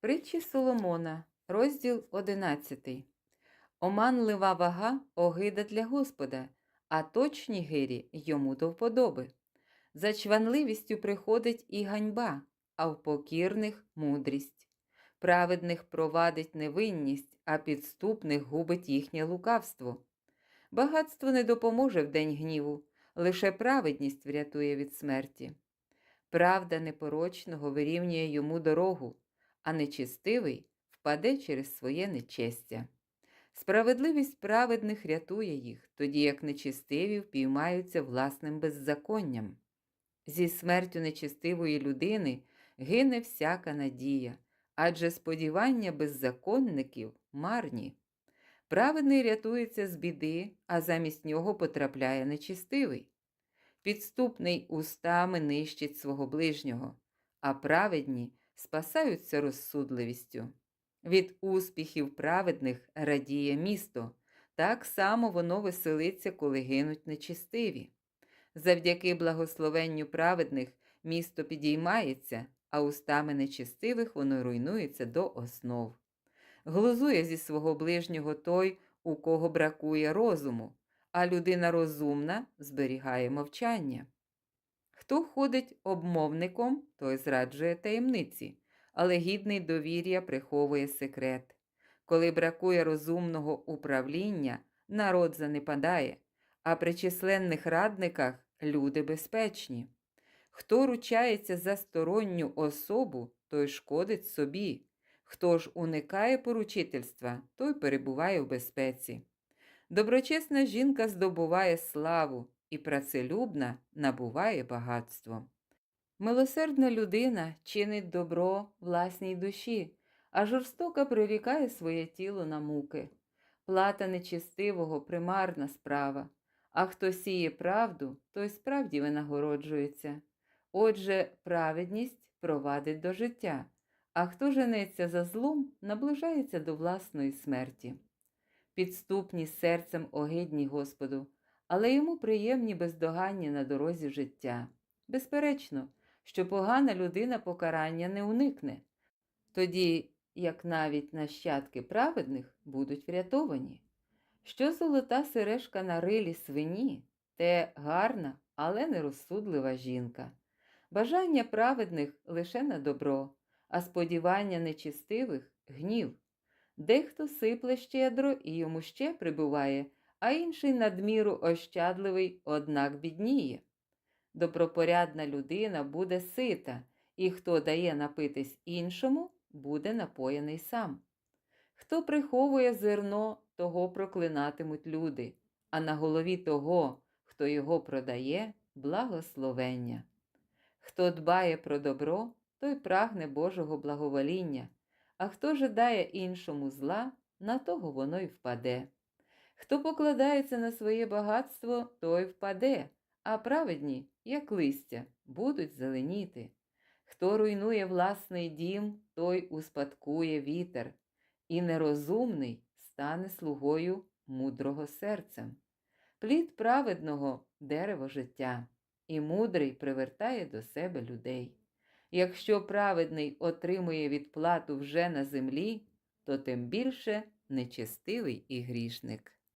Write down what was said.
Притчі Соломона, розділ 11. Оманлива вага огида для Господа, а точні гирі йому до вподоби. За чванливістю приходить і ганьба, а в покірних мудрість. Праведних провадить невинність, а підступних губить їхнє лукавство. Багатство не допоможе в день гніву, лише праведність врятує від смерті. Правда непорочного вирівнює йому дорогу, а нечистивий впаде через своє нечестя. Справедливість праведних рятує їх, тоді як нечистиві впіймаються власним беззаконням. Зі смертю нечистивої людини гине всяка надія, адже сподівання беззаконників марні. Праведний рятується з біди, а замість нього потрапляє нечистивий. Підступний устами нищить свого ближнього, а праведні спасаються розсудливістю. Від успіхів праведних радіє місто, так само воно веселиться, коли гинуть нечистиві. Завдяки благословенню праведних місто підіймається, а устами нечистивих воно руйнується до основ. Глузує зі свого ближнього той, у кого бракує розуму, а людина розумна зберігає мовчання. Хто ходить обмовником, той зраджує таємниці, але гідний довір'я приховує секрет. Коли бракує розумного управління, народ занепадає, а при численних радниках люди безпечні. Хто ручається за сторонню особу, той шкодить собі. Хто ж уникає поручительства, той перебуває в безпеці. Доброчесна жінка здобуває славу і працелюбна набуває багатство. Милосердна людина чинить добро власній душі, а жорстока прирікає своє тіло на муки. Плата нечистивого примарна справа, а хто сіє правду, той справді винагороджується. Отже, праведність провадить до життя, а хто женеться за злом, наближається до власної смерті. Підступні серцем огидні Господу, але йому приємні бездоганні на дорозі життя. Безперечно, що погана людина покарання не уникне, тоді як навіть нащадки праведних будуть врятовані. Що золота сережка на рилі свині, те гарна, але нерозсудлива жінка. Бажання праведних лише на добро, а сподівання нечистивих гнів. Дехто сипле щедро і йому ще прибуває, а інший надміру ощадливий, однак бідніє. Добропорядна людина буде сита, і хто дає напитись іншому, буде напоєний сам. Хто приховує зерно, того проклинатимуть люди, а на голові того, хто його продає, благословення. Хто дбає про добро, той прагне Божого благовоління, а хто жадає іншому зла, на того воно й впаде. Хто покладається на своє багатство, той впаде, а праведні, як листя, будуть зеленіти. Хто руйнує власний дім, той успадкує вітер, і нерозумний стане слугою мудрого серцем. Плід праведного дерево життя, і мудрий привертає до себе людей. Якщо праведний отримує відплату вже на землі, то тим більше нечестивий і грішник.